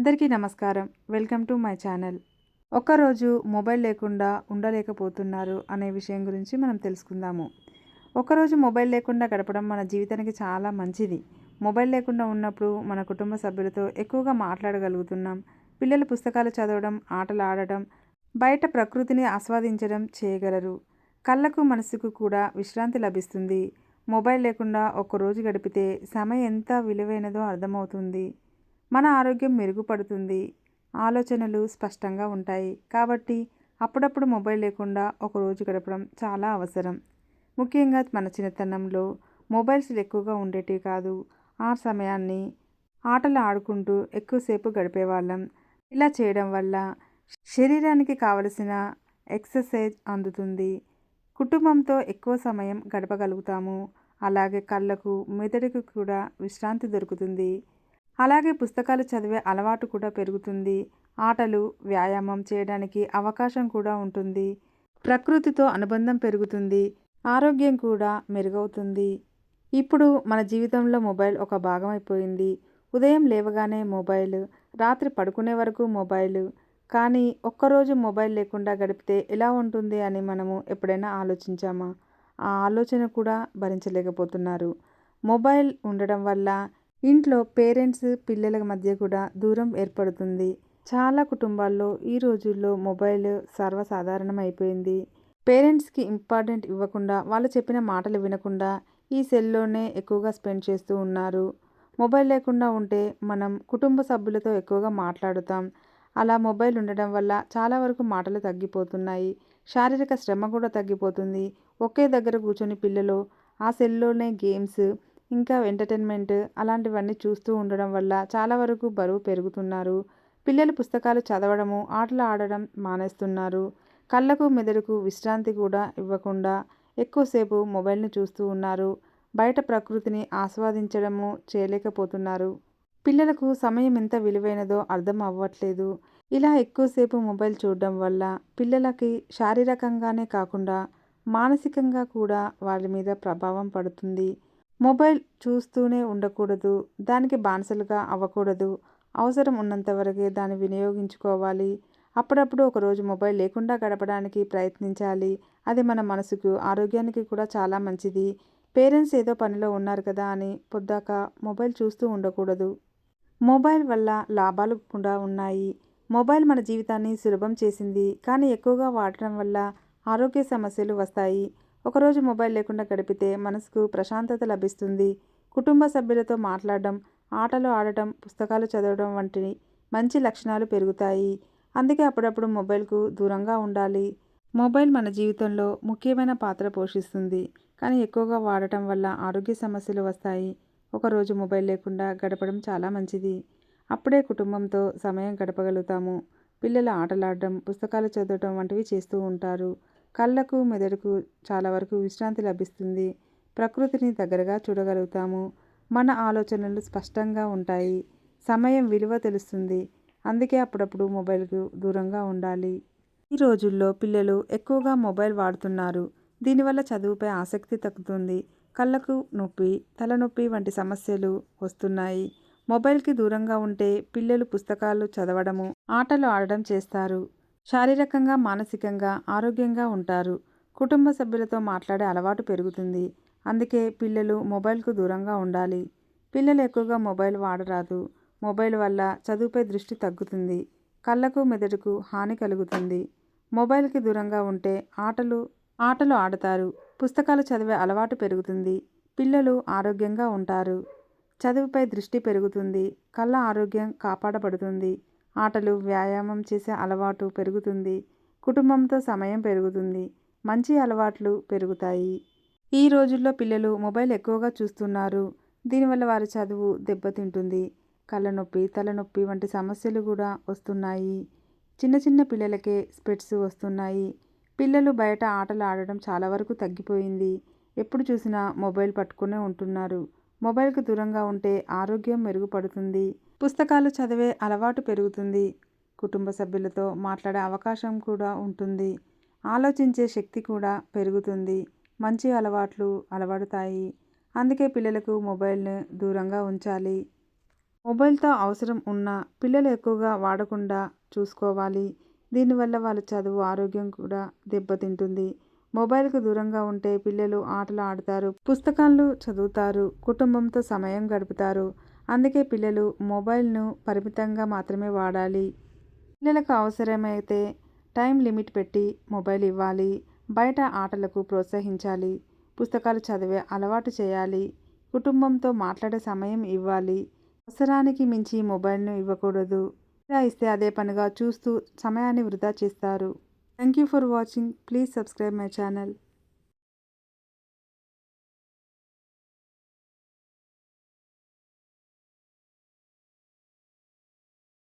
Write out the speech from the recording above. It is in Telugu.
అందరికీ నమస్కారం. Welcome to my channel. ఒక్కరోజు మొబైల్ లేకుండా ఉండలేకపోతున్నారు అనే విషయం గురించి మనం తెలుసుకుందాము. ఒకరోజు మొబైల్ లేకుండా గడపడం మన జీవితానికి చాలా మంచిది. మొబైల్ లేకుండా ఉన్నప్పుడు మన కుటుంబ సభ్యులతో ఎక్కువగా మాట్లాడగలుగుతున్నాం. పిల్లలు పుస్తకాలు చదవడం ఆటలు ఆడటం బయట ప్రకృతిని ఆస్వాదించడం చేయగలరు. కళ్ళకు మనసుకు కూడా విశ్రాంతి లభిస్తుంది. మొబైల్ లేకుండా ఒక్కరోజు గడిపితే సమయం ఎంత విలువైనదో అర్థమవుతుంది. మన ఆరోగ్యం మెరుగుపడుతుంది. ఆలోచనలు స్పష్టంగా ఉంటాయి. కాబట్టి అప్పుడప్పుడు మొబైల్ లేకుండా ఒక రోజు గడపడం చాలా అవసరం. ముఖ్యంగా మన చిన్నతనంలో మొబైల్స్ ఎక్కువగా ఉండేటివి కాదు. ఆ సమయాన్ని ఆటలు ఆడుకుంటూ ఎక్కువసేపు గడిపేవాళ్ళం. ఇలా చేయడం వల్ల శరీరానికి కావలసిన ఎక్సర్సైజ్ అందుతుంది. కుటుంబంతో ఎక్కువ సమయం గడపగలుగుతాము. అలాగే కళ్ళకు మెదడుకు కూడా విశ్రాంతి దొరుకుతుంది. అలాగే పుస్తకాలు చదివే అలవాటు కూడా పెరుగుతుంది. ఆటలు వ్యాయామం చేయడానికి అవకాశం కూడా ఉంటుంది. ప్రకృతితో అనుబంధం పెరుగుతుంది. ఆరోగ్యం కూడా మెరుగవుతుంది. ఇప్పుడు మన జీవితంలో మొబైల్ ఒక భాగం అయిపోయింది ఉదయం లేవగానే మొబైల్ రాత్రి పడుకునే వరకు మొబైల్. కానీ ఒక్కరోజు మొబైల్ లేకుండా గడిపితే ఎలా ఉంటుంది అని మనము ఎప్పుడైనా ఆలోచించామా? ఆ ఆలోచన కూడా భరించలేకపోతున్నారు. మొబైల్ ఉండడం వల్ల ఇంట్లో పేరెంట్స్ పిల్లల మధ్య కూడా దూరం ఏర్పడుతుంది. చాలా కుటుంబాల్లో ఈ రోజుల్లో మొబైల్ సర్వసాధారణం అయిపోయింది పేరెంట్స్కి ఇంపార్టెంట్ ఇవ్వకుండా వాళ్ళు చెప్పిన మాటలు వినకుండా ఈ సెల్లోనే ఎక్కువగా స్పెండ్ చేస్తూ ఉన్నారు. మొబైల్ లేకుండా ఉంటే మనం కుటుంబ సభ్యులతో ఎక్కువగా మాట్లాడుతాం. అలా మొబైల్ ఉండడం వల్ల చాలా వరకు మాటలు తగ్గిపోతున్నాయి. శారీరక శ్రమ కూడా తగ్గిపోతుంది. ఒకే దగ్గర కూర్చొని పిల్లలు ఆ సెల్లోనే గేమ్స్ ఇంకా ఎంటర్టైన్మెంట్ అలాంటివన్నీ చూస్తూ ఉండడం వల్ల చాలా వరకు బరువు పెరుగుతున్నారు. పిల్లలు పుస్తకాలు చదవడము ఆటలు ఆడడం మానేస్తున్నారు. కళ్ళకు మెదడుకు విశ్రాంతి కూడా ఇవ్వకుండా ఎక్కువసేపు మొబైల్ని చూస్తూ ఉన్నారు. బయట ప్రకృతిని ఆస్వాదించడము చేయలేకపోతున్నారు. పిల్లలకు సమయం ఎంత విలువైనదో అర్థం అవ్వట్లేదు. ఇలా ఎక్కువసేపు మొబైల్ చూడడం వల్ల పిల్లలకి శారీరకంగానే కాకుండా మానసికంగా కూడా వారి మీద ప్రభావం పడుతుంది. మొబైల్ చూస్తూనే ఉండకూడదు. దానికి బానిసలుగా అవ్వకూడదు. అవసరం ఉన్నంత వరకే దాన్ని వినియోగించుకోవాలి. అప్పుడప్పుడు ఒకరోజు మొబైల్ లేకుండా గడపడానికి ప్రయత్నించాలి. అది మన మనసుకు ఆరోగ్యానికి కూడా చాలా మంచిది. పేరెంట్స్ ఏదో పనిలో ఉన్నారు కదా అని పొద్దాక మొబైల్ చూస్తూ ఉండకూడదు. మొబైల్ వల్ల లాభాలు కూడా ఉన్నాయి. మొబైల్ మన జీవితాన్ని సులభం చేసింది. కానీ ఎక్కువగా వాడటం వల్ల ఆరోగ్య సమస్యలు వస్తాయి. ఒకరోజు మొబైల్ లేకుండా గడిపితే మనసుకు ప్రశాంతత లభిస్తుంది. కుటుంబ సభ్యులతో మాట్లాడడం ఆటలు ఆడటం పుస్తకాలు చదవడం వంటి మంచి లక్షణాలు పెరుగుతాయి. అందుకే అప్పుడప్పుడు మొబైల్కు దూరంగా ఉండాలి. మొబైల్ మన జీవితంలో ముఖ్యమైన పాత్ర పోషిస్తుంది. కానీ ఎక్కువగా వాడటం వల్ల ఆరోగ్య సమస్యలు వస్తాయి. ఒకరోజు మొబైల్ లేకుండా గడపడం చాలా మంచిది. అప్పుడే కుటుంబంతో సమయం గడపగలుగుతాము. పిల్లలు ఆటలాడడం పుస్తకాలు చదవడం వంటివి చేస్తూ ఉంటారు. కళ్ళకు మెదడుకు చాలా వరకు విశ్రాంతి లభిస్తుంది. ప్రకృతిని దగ్గరగా చూడగలుగుతాము. మన ఆలోచనలు స్పష్టంగా ఉంటాయి. సమయం విలువ తెలుస్తుంది. అందుకే అప్పుడప్పుడు మొబైల్కు దూరంగా ఉండాలి. ఈ రోజుల్లో పిల్లలు ఎక్కువగా మొబైల్ వాడుతున్నారు. దీనివల్ల చదువుపై ఆసక్తి తగ్గుతుంది. కళ్ళకు నొప్పి తలనొప్పి వంటి సమస్యలు వస్తున్నాయి. మొబైల్కి దూరంగా ఉంటే పిల్లలు పుస్తకాలు చదవడము ఆటలు ఆడడం చేస్తారు. శారీరకంగా మానసికంగా ఆరోగ్యంగా ఉంటారు. కుటుంబ సభ్యులతో మాట్లాడే అలవాటు పెరుగుతుంది. అందుకే పిల్లలు మొబైల్కు దూరంగా ఉండాలి. పిల్లలు ఎక్కువగా మొబైల్ వాడరాదు. మొబైల్ వల్ల చదువుపై దృష్టి తగ్గుతుంది. కళ్ళకు మెదడుకు హాని కలుగుతుంది. మొబైల్కి దూరంగా ఉంటే ఆటలు ఆటలు ఆడతారు. పుస్తకాలు చదివే అలవాటు పెరుగుతుంది. పిల్లలు ఆరోగ్యంగా ఉంటారు. చదువుపై దృష్టి పెరుగుతుంది. కళ్ళ ఆరోగ్యం కాపాడబడుతుంది. ఆటలు వ్యాయామం చేసే అలవాటు పెరుగుతుంది. కుటుంబంతో సమయం పెరుగుతుంది. మంచి అలవాట్లు పెరుగుతాయి. ఈ రోజుల్లో పిల్లలు మొబైల్ ఎక్కువగా చూస్తున్నారు. దీనివల్ల వారి చదువు దెబ్బతింటుంది. కళ్ళ నొప్పి తలనొప్పి వంటి సమస్యలు కూడా వస్తున్నాయి. చిన్న చిన్న పిల్లలకే స్పెట్స్ వస్తున్నాయి. పిల్లలు బయట ఆటలు ఆడడం చాలా వరకు తగ్గిపోయింది. ఎప్పుడు చూసినా మొబైల్ పట్టుకునే ఉంటున్నారు. మొబైల్కు దూరంగా ఉంటే ఆరోగ్యం మెరుగుపడుతుంది. పుస్తకాలు చదివే అలవాటు పెరుగుతుంది. కుటుంబ సభ్యులతో మాట్లాడే అవకాశం కూడా ఉంటుంది. ఆలోచించే శక్తి కూడా పెరుగుతుంది. మంచి అలవాట్లు అలవడతాయి. అందుకే పిల్లలకు మొబైల్ని దూరంగా ఉంచాలి. మొబైల్తో అవసరం ఉన్న పిల్లలు ఎక్కువగా వాడకుండా చూసుకోవాలి. దీనివల్ల వాళ్ళ చదువు ఆరోగ్యం కూడా దెబ్బతింటుంది. మొబైల్కు దూరంగా ఉంటే పిల్లలు ఆటలు ఆడతారు పుస్తకాలు చదువుతారు కుటుంబంతో సమయం గడుపుతారు. అందుకే పిల్లలు మొబైల్ను పరిమితంగా మాత్రమే వాడాలి. పిల్లలకు అవసరమైతే టైం లిమిట్ పెట్టి మొబైల్ ఇవ్వాలి. బయట ఆటలకు ప్రోత్సహించాలి. పుస్తకాలు చదివే అలవాటు చేయాలి. కుటుంబంతో మాట్లాడే సమయం ఇవ్వాలి. అవసరానికి మించి మొబైల్ను ఇవ్వకూడదు. ఇలా ఇస్తే అదే పనిగా చూస్తూ సమయాన్ని వృధా చేస్తారు. Thank you for watching. Please subscribe my channel.